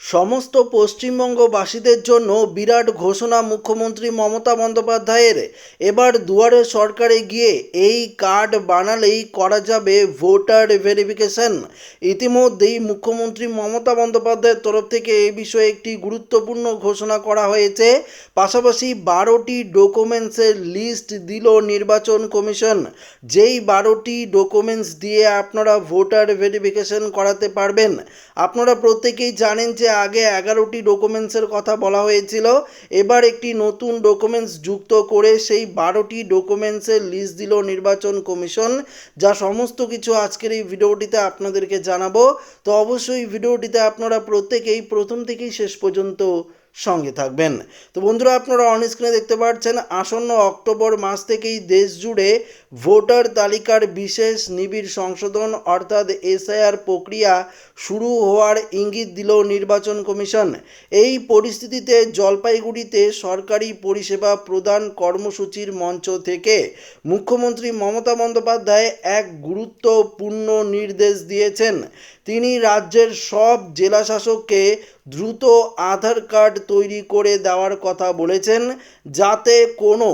সমস্ত পশ্চিমবঙ্গবাসীদের জন্য বিরাট ঘোষণা মুখ্যমন্ত্রী মমতা বন্দ্যোপাধ্যায়ের। এবার দুয়ারে সরকারে গিয়ে এই কার্ড বানালেই করা যাবে ভোটার ভেরিফিকেশন। ইতিমধ্যেই মুখ্যমন্ত্রী মমতা বন্দ্যোপাধ্যায়ের তরফ থেকে এই বিষয়ে একটি গুরুত্বপূর্ণ ঘোষণা করা হয়েছে। পাশাপাশি বারোটি ডকুমেন্টসের লিস্ট দিল নির্বাচন কমিশন। যেই বারোটি ডকুমেন্টস দিয়ে আপনারা ভোটার ভেরিফিকেশন করাতে পারবেন, আপনারা প্রত্যেকেই জানেন যে আগে এগারোটি ডকুমেন্টসের কথা বলা হয়েছিল। এবার একটি নতুন ডকুমেন্টস যুক্ত করে সেই বারোটি ডকুমেন্টসের লিস্ট দিল নির্বাচন কমিশন, যা সমস্ত কিছু আজকের এই ভিডিওটিতে আপনাদেরকে জানাব। তো অবশ্যই ভিডিওটিতে আপনারা প্রত্যেকেই প্রথম থেকেই শেষ পর্যন্ত সঙ্গে থাকবেন। তো বন্ধুরা, আপনারা অন স্ক্রিনে দেখতে পাচ্ছেন, আসন্ন অক্টোবর মাস থেকেই দেশ জুড়ে ভোটার তালিকার বিশেষ নিবিড় সংশোধন অর্থাৎ এসআইআর প্রক্রিয়া শুরু হওয়ার ইঙ্গিত দিল নির্বাচন কমিশন। এই পরিস্থিতিতে জলপাইগুড়িতে সরকারি পরিষেবা প্রদান কর্মসূচির মঞ্চ থেকে মুখ্যমন্ত্রী মমতা বন্দ্যোপাধ্যায় এক গুরুত্বপূর্ণ নির্দেশ দিয়েছেন। তিনি রাজ্যের সব জেলাশাসককে দ্রুত আধার কার্ড তৈরি করে দেওয়ার কথা বলেছেন, যাতে কোনো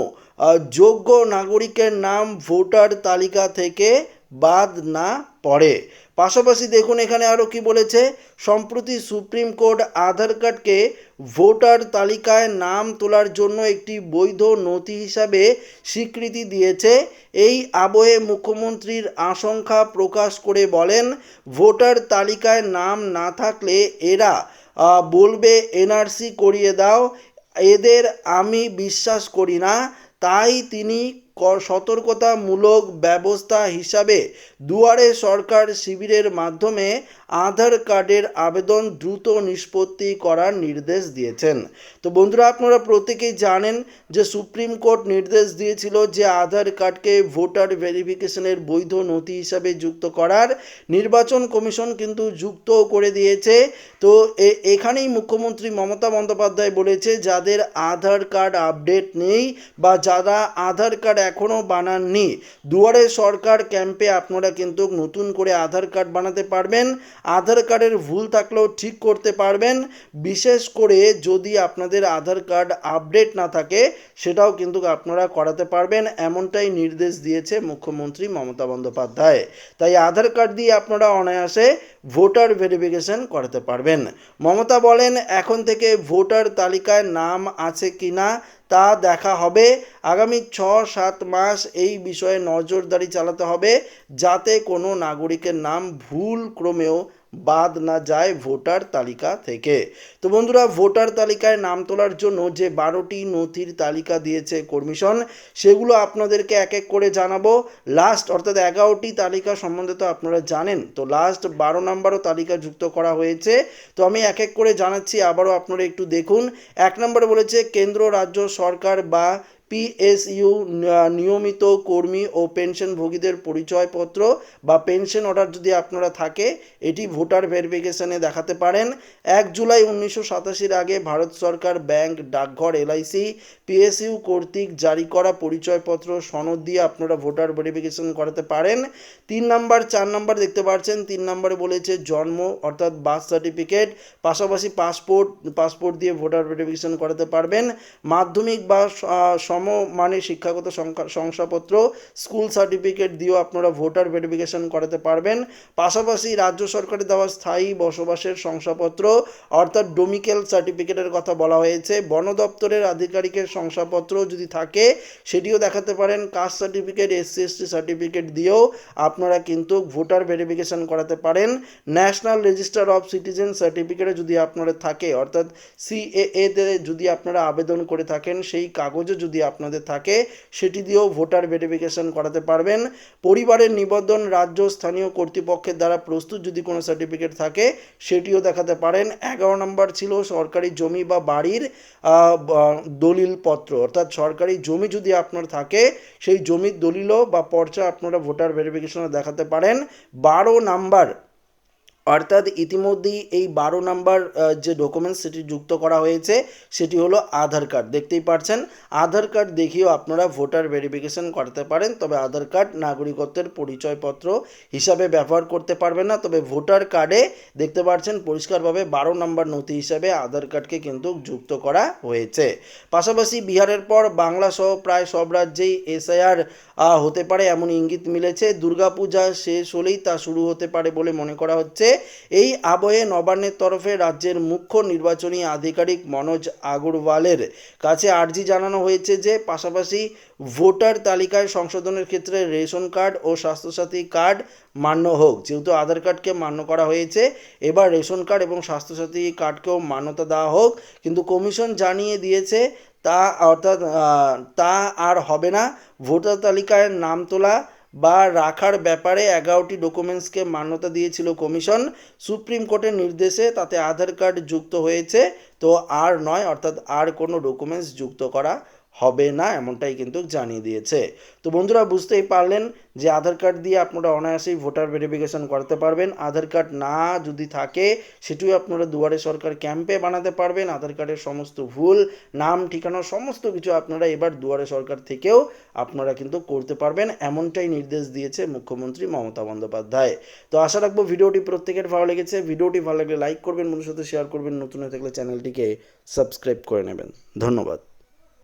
যোগ্য নাগরিকের নাম ভোটার তালিকা থেকে বাদ না পড়ে। পাশাপাশি দেখুন এখানে আরও কি বলেছে, সম্প্রতি সুপ্রিম কোর্ট আধার কার্ডকে ভোটার তালিকায় নাম তোলার জন্য একটি বৈধ নথি হিসাবে স্বীকৃতি দিয়েছে। এই আবহে মুখ্যমন্ত্রীর আশঙ্কা প্রকাশ করে বলেন, ভোটার তালিকায় নাম না থাকলে এরা বলবে, এনআরসি করিয়ে দাও, এদের আমি বিশ্বাস করি না, তাই তিনি সতর্কতামূলক ব্যবস্থা হিসাবে দুয়ারে সরকার শিবিরের মাধ্যমে আধার কার্ডের আবেদন দ্রুত নিষ্পত্তি করার নির্দেশ দিয়েছেন। তো বন্ধুরা, আপনারা প্রত্যেকেই জানেন যে সুপ্রিম কোর্ট নির্দেশ দিয়েছিল যে আধার কার্ডকে ভোটার ভেরিফিকেশনের বৈধ নথি হিসাবে যুক্ত করার। নির্বাচন কমিশন কিন্তু যুক্ত করে দিয়েছে। তো এখানেই মুখ্যমন্ত্রী মমতা বন্দ্যোপাধ্যায় বলেছে, যাদের আধার কার্ড আপডেট নেই বা যারা আধার কার্ড এখনও বানাননি। দুয়ারে সরকার ক্যাম্পে আপনারা কিন্তু নতুন করে আধার কার্ড বানাতে পারবেন। আধার কার্ডের ভুল থাকলেও ঠিক করতে পারবেন। বিশেষ করে যদি আপনাদের আধার কার্ড আপডেট না থাকে, সেটাও কিন্তু আপনারা করাতে পারবেন, এমনটাই নির্দেশ দিয়েছে মুখ্যমন্ত্রী মমতা বন্দ্যোপাধ্যায়। তাই আধার কার্ড দিয়ে আপনারা অনায়াসে ভোটার ভেরিফিকেশন করাতে পারবেন। মমতা বলেন, এখন থেকে ভোটার তালিকায় নাম আছে কি না তা দেখা হবে। আগামী ছ সাত মাস এই বিষয়ে নজরদারি চালাতে হবে যাতে কোনো নাগরিকের নাম ভুল ক্রমেও বাদ না যায় ভোটার তালিকা থেকে। তো বন্ধুরা, ভোটার তালিকায় নাম তোলার জন্য যে বারোটি নথির তালিকা দিয়েছে কমিশন, সেগুলো আপনাদেরকে এক এক করে জানাব। লাস্ট, অর্থাৎ এগারোটি তালিকা সম্বন্ধে তো আপনারা জানেন। তো লাস্ট বারো নম্বরও তালিকা যুক্ত করা হয়েছে। তো আমি এক এক করে জানাচ্ছি, আবারও আপনারা একটু দেখুন। এক নম্বরে বলেছে, কেন্দ্র, রাজ্য সরকার বা পিএসইউ নিয়মিত কর্মী ও পেনশনভোগীদের পরিচয়পত্র বা পেনশন অর্ডার যদি আপনারা থাকে, এটি ভোটার ভেরিফিকেশনে দেখাতে পারেন। এক জুলাই উনিশশো সাতাশির আগে ভারত সরকার ব্যাংক, ডাকঘর এলআইসি পিএসইউ কর্তৃক জারি করা পরিচয়পত্র, সনদ দিয়ে আপনারা ভোটার ভেরিফিকেশন করাতে পারেন। তিন নাম্বার, চার নাম্বার দেখতে পাচ্ছেন, তিন নম্বরে বলেছে জন্ম, অর্থাৎ বার্থ সার্টিফিকেট, পাশাপাশি পাসপোর্ট পাসপোর্ট দিয়ে ভোটার ভেরিফিকেশন করাতে পারবেন। মাধ্যমিক বা স- আহ, সমমানের শিক্ষাগত শংসাপত্র স্কুল সার্টিফিকেট দিয়েও আপনারা ভোটার ভেরিফিকেশন করাতে পারবেন। পাশাপাশি রাজ্য সরকারের দেওয়া স্থায়ী বসবাসের শংসাপত্র অর্থাৎ ডোমিকেল সার্টিফিকেটের কথা বলা হয়েছে। বন দপ্তরের আধিকারিকের শংসাপত্র যদি থাকে সেটিও দেখাতে পারেন। Caste certificate SC ST certificate দিয়েও আপনারা কিন্তু ভোটার ভেরিফিকেশন করাতে পারেন। ন্যাশনাল রেজিস্টার অফ সিটিজেন সার্টিফিকেটে যদি আপনারা থাকে অর্থাৎ সিএএ তে যদি আপনারা আবেদন করে থাকেন সেই কাগজও যদি আপনাদের থাকে, সেটি দিয়েও ভোটার ভেরিফিকেশন করাতে পারবেন। পরিবারের নিবন্ধন রাজ্য স্থানীয় কর্তৃপক্ষের দ্বারা প্রস্তুত যদি কোনো সার্টিফিকেট থাকে, সেটিও দেখাতে পারেন। এগারো নম্বর ছিল সরকারি জমি বা বাড়ির দলিলপত্র। অর্থাৎ সরকারি জমি যদি আপনার থাকে, সেই জমির দলিলও বা পর্চা আপনারা ভোটার ভেরিফিকেশনে দেখাতে পারেন। বারো নাম্বার অর্থাৎ ইতিমধ্যেই এই বারো নাম্বার যে ডকুমেন্টস সেটি যুক্ত করা হয়েছে, সেটি হলো আধার কার্ড। দেখতেই পারছেন, আধার কার্ড দেখিয়েও আপনারা ভোটার ভেরিফিকেশন করতে পারেন, তবে আধার কার্ড নাগরিকত্বের পরিচয়পত্র হিসাবে ব্যবহার করতে পারবেন না। তবে ভোটার কার্ডে দেখতে পাচ্ছেন পরিষ্কারভাবে বারো নাম্বার নথি হিসাবে আধার কার্ডকে কিন্তু যুক্ত করা হয়েছে। পাশাপাশি বিহারের পর বাংলা সহ প্রায় সব রাজ্যেই এসআইআর হতে পারে এমন ইঙ্গিত মিলেছে। দুর্গাপূজা শেষ হলেই তা শুরু হতে পারে বলে মনে করা হচ্ছে। এই আবহে নবান্নের তরফে রাজ্যের মুখ্য নির্বাচনী আধিকারিক মনোজ আগরওয়ালের কাছে আর্জি জানানো হয়েছে যে পাশাপাশি ভোটার তালিকায় সংশোধনের ক্ষেত্রে রেশন কার্ড ও স্বাস্থ্যসাথী কার্ড মান্য হোক। যেহেতু আধার কার্ডকে মান্য করা হয়েছে, এবার রেশন কার্ড এবং স্বাস্থ্যসাথী কার্ডকেও মান্যতা দেওয়া হোক। কিন্তু কমিশন জানিয়ে দিয়েছে, তা অর্থাৎ তা আর হবে না। ভোটার তালিকায় নাম তোলা বা রাখার ব্যাপারে এগারোটি ডকুমেন্টসকে মান্যতা দিয়েছিল কমিশন। সুপ্রিম কোর্টের নির্দেশে তাতে আধার কার্ড যুক্ত হয়েছে। তো আর নয়, অর্থাৎ আর কোনো ডকুমেন্টস যুক্ত করা হবে না এমনটাই কিন্তু জানিয়ে দিয়েছে। তো বন্ধুরা বুঝতেই পারলেন যে আধার কার্ড দিয়ে আপনারা অনায়াসেই ভোটার ভেরিফিকেশন করতে পারবেন। আধার কার্ড না যদি থাকে, সেটিও আপনারা দুয়ারে সরকার ক্যাম্পে বানাতে পারবেন। আধার কার্ডের সমস্ত ভুল, নাম, ঠিকানা, সমস্ত কিছু আপনারা এবার দুয়ারে সরকার থেকেও আপনারা কিন্তু করতে পারবেন, এমনটাই নির্দেশ দিয়েছে মুখ্যমন্ত্রী মমতা বন্দ্যোপাধ্যায়। তো আশা রাখব ভিডিওটি প্রত্যেকের ভালো লেগেছে। ভিডিওটি ভালো লাগলে লাইক করবেন, বন্ধুর সাথে শেয়ার করবেন। নতুন হয়ে থাকলে চ্যানেলটিকে সাবস্ক্রাইব করে নেবেন। ধন্যবাদ।